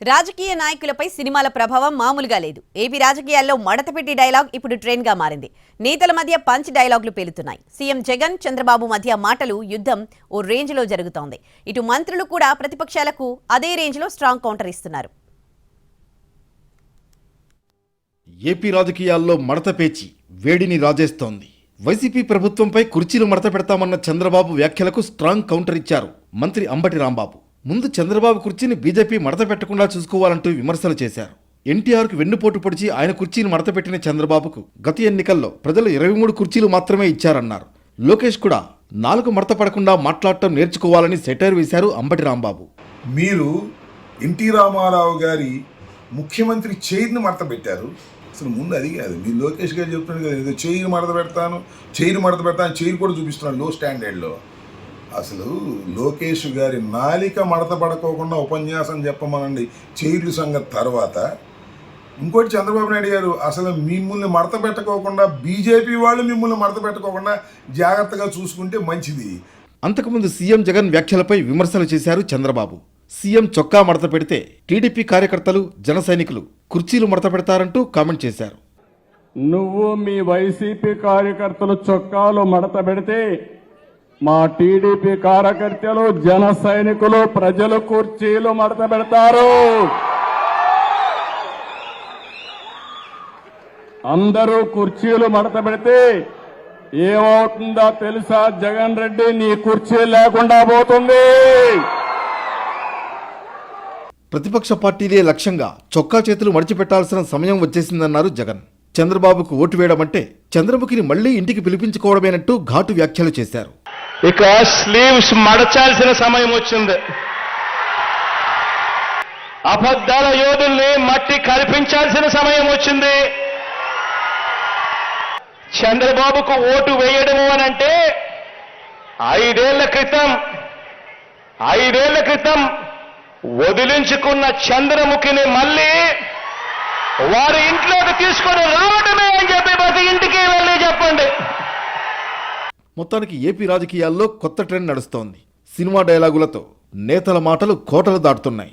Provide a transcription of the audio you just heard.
రాజకీయ నాయకులపై సినిమాల ప్రభావం మామూలుగా లేదు. ఏపీ రాజకీయాల్లో మడతపెట్టి డైలాగ్ ఇప్పుడు ట్రెండ్గా మారింది. నేతల మధ్య పంచ్ డైలాగులు పేలుతున్నాయి. సీఎం జగన్ చంద్రబాబు మధ్య మాటలు యుద్ధం ఓ రేంజ్లో జరుగుతోంది. ఇటు మంత్రులు కూడా ప్రతిపక్షాలకు అదే రేంజ్లో స్ట్రాంగ్ కౌంటర్ ఇస్తున్నారు. ఏపీ రాజకీయాల్లో మడత పేచి వేడిని రాజేస్తోంది. వైసీపీ ప్రభుత్వంపై కుర్చీలు మడత పెడతామన్న చంద్రబాబు వ్యాఖ్యలకు స్ట్రాంగ్ కౌంటర్ ఇచ్చారు మంత్రి అంబటి రాంబాబు. ముందు చంద్రబాబు కుర్చీని బీజేపీ మడత పెట్టకుండా చూసుకోవాలంటూ విమర్శలు చేశారు. ఎన్టీఆర్కు వెన్నుపోటు పొడిచి ఆయన కుర్చీని మడత పెట్టిన చంద్రబాబుకు గత ఎన్నికల్లో ప్రజలు ఇరవై మూడు కుర్చీలు మాత్రమే ఇచ్చారన్నారు. లోకేష్ కూడా నాలుగు మడత పడకుండా మాట్లాడటం నేర్చుకోవాలని సెటైర్ వేశారు అంబటి రాంబాబు. మీరు ఎన్టీ రామారావు గారి ముఖ్యమంత్రి చైర్ని మడత పెట్టారు. అసలు ముందు అది కాదు. మీరు లోకేష్ గారు చెప్తున్నారు కదా ఏదో చైర్ మడత పెడతాను చైర్ మడత పెడతాను చైర్ కూడా చూపిస్తున్నాను లో స్టాండర్డ్లో. అసలు లోకేష్ గారి నాలిక మడత పడుకోకుండా ఉపన్యాసం చెప్పమనండి. చైర్లు సంగతి తర్వాత. ఇంకోటి చంద్రబాబు నాయుడు గారు అసలు మిమ్మల్ని మడత పెట్టుకోకుండా బీజేపీ వాళ్ళు మిమ్మల్ని మడత పెట్టుకోకుండా జాగ్రత్తగా చూసుకుంటే మంచిది. అంతకుముందు సీఎం జగన్ వ్యాఖ్యలపై విమర్శలు చేశారు చంద్రబాబు. సీఎం చొక్కా మడత పెడితే టీడీపీ కార్యకర్తలు జన సైనికులు కుర్చీలు మడత పెడతారంటూ కామెంట్ చేశారు. నువ్వు మీ వైసీపీ కార్యకర్తలు చొక్కాలు మడత పెడితే మా టీడీపీ కార్యకర్తలు జన సైనికులు ప్రజలు కుర్చీలు మడత పెడతారు. అందరూ కుర్చీలు మడత పెడితే ఏమవుతుందో తెలుసా? జగన్ రెడ్డి నీ కుర్చీ లేకుండా పోతుంది. ప్రతిపక్ష పార్టీలే లక్ష్యంగా చొక్కా చేతులు మడిచిపెట్టాల్సిన సమయం వచ్చేసిందన్నారు జగన్. చంద్రబాబుకు ఓటు వేయడమంటే చంద్రముఖిని మళ్ళీ ఇంటికి పిలిపించుకోవడమేనట్టు ఘాటు వ్యాఖ్యలు చేశారు. ఇక స్లీవ్స్ మడచాల్సిన సమయం వచ్చింది. అబద్ధాల యోధుల్ని మట్టి కల్పించాల్సిన సమయం వచ్చింది. చంద్రబాబుకు ఓటు వేయడము అని అంటే ఐదేళ్ళ క్రితం ఐదేళ్ళ క్రితం వదిలించుకున్న చంద్రముఖిని మళ్ళీ వారి ఇంట్లోకి తీసుకొని రావడమే అని చెప్పి ప్రతి ఇంటికి వెళ్ళి చెప్పండి. మొత్తానికి ఏపీ రాజకీయాల్లో కొత్త ట్రెండ్ నడుస్తోంది. సినిమా డైలాగులతో నేతల మాటలు కోటలు దాటుతున్నాయి.